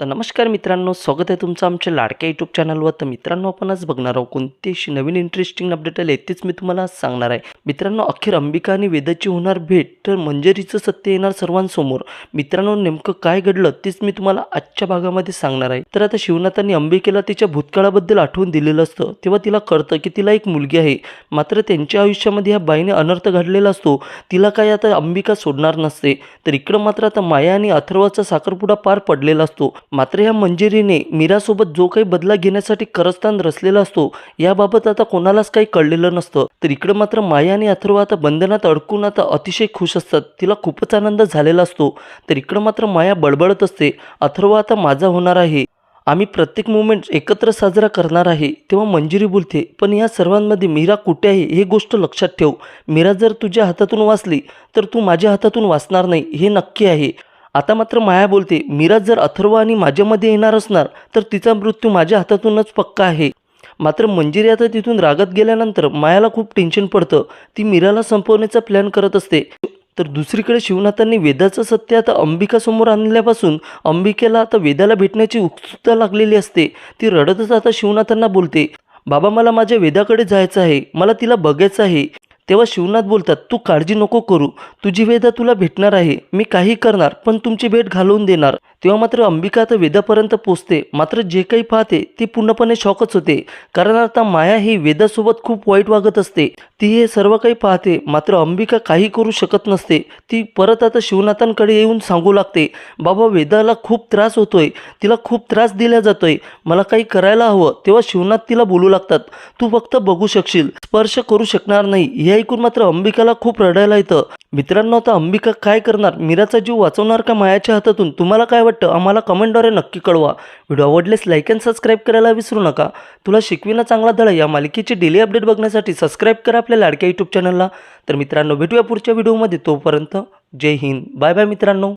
तर नमस्कार मित्रांनो स्वागत आहे तुमचं आमच्या लाडक्या यूट्यूब चॅनलवर तर मित्रांनो आपण आज बघणार आहोत कोणती अशी नवीन इंटरेस्टिंग अपडेट आले तेच मी तुम्हाला सांगणार आहे. मित्रांनो अखेर अंबिका आणि वेदाची होणार भेट तर मंजरीचं सत्य येणार सर्वांसमोर. मित्रांनो नेमकं काय घडलं तेच मी तुम्हाला आजच्या भागामध्ये सांगणार आहे. तर आता शिवनाथांनी अंबिकेला तिच्या भूतकाळाबद्दल आठवून दिलेलं असतं तेव्हा तिला कळतं की तिला एक मुलगी आहे. मात्र त्यांच्या आयुष्यामध्ये ह्या बाईने अनर्थ घडलेला असतो तिला काय आता अंबिका सोडणार नसते. तर इकडं मात्र आता माया आणि अथर्वाचा साखरपुडा पार पडलेला असतो. मात्र या मंजिरीने मीरासोबत जो काही बदला घेण्यासाठी करस्थान रचलेला असतो याबाबत आता कोणालाच काही कळलेलं नसतं. तर इकडं मात्र माया आणि अथर्व आता बंधनात अडकून आता अतिशय खुश असतात. तिला खूपच आनंद झालेला असतो. तर इकडं मात्र माया बडबडत असते. अथर्व आता माझा होणार आहे. आम्ही प्रत्येक मुवमेंट एकत्र साजरा करणार आहे तेव्हा मंजिरी बोलते पण या सर्वांमध्ये मीरा कुठे आहे हे गोष्ट लक्षात ठेव. मीरा जर तुझ्या हातातून वाचली तर तू माझ्या हातातून वाचणार नाही हे नक्की आहे. आता मात्र माया बोलते मीरा जर अथर्व आणि माझ्यामध्ये येणार असणार तर तिचा मृत्यू माझ्या हातातूनच पक्का आहे. मात्र मंजिरी आता तिथून रागत गेल्यानंतर मायाला खूप टेन्शन पडतं. ती मीराला संपवण्याचा प्लॅन करत असते. तर दुसरीकडे शिवनाथांनी वेदाचं सत्य आता अंबिकासमोर आणल्यापासून अंबिकेला आता वेदाला भेटण्याची उत्सुकता लागलेली असते. ती रडतच आता शिवनाथांना बोलते बाबा मला माझ्या वेदाकडे जायचं आहे. मला तिला बघायचं आहे. तेव्हा शिवनाथ बोलतात तू काळजी नको करू. तुझी वेदा तुला भेटणार आहे. मी काही करणार पण तुमची भेट घालवून देणार. तेव्हा मात्र अंबिका आता वेदापर्यंत पोचते. मात्र जे काही पाहते ती पूर्णपणे शॉकच होते. कारण आता माया ही वेदासोबत खूप वाईट वागत असते. ती हे सर्व काही पाहते. मात्र अंबिका काही करू शकत नसते. ती परत आता शिवनाथांकडे येऊन सांगू लागते. बाबा वेदाला खूप त्रास होतोय. तिला खूप त्रास दिला जातोय. मला काही करायला हवं. तेव्हा शिवनाथ तिला बोलू लागतात. तू फक्त बघू शकशील. स्पर्श करू शकणार नाही. हे ऐकून मात्र अंबिकाला खूप रडायला येतं. मित्रांनो आता अंबिका काय करणार? मीराचा जीव वाचवणार का मायाच्या हातातून? तुम्हाला काय वाटतं? आम्हाला कमेंटद्वारे नक्की कळवा. व्हिडिओ आवडलेस लाईक अँड सबस्क्राईब करायला विसरू नका. तुला शिकविना चांगला धडा या मालिकेची डेली अपडेट बघण्यासाठी सबस्क्राईब करा आपल्या लाडक्या यूट्यूब चॅनलला तर मित्रांनो भेटूया पुढच्या व्हिडिओमध्ये तोपर्यंत जय हिंद. बाय बाय मित्रांनो.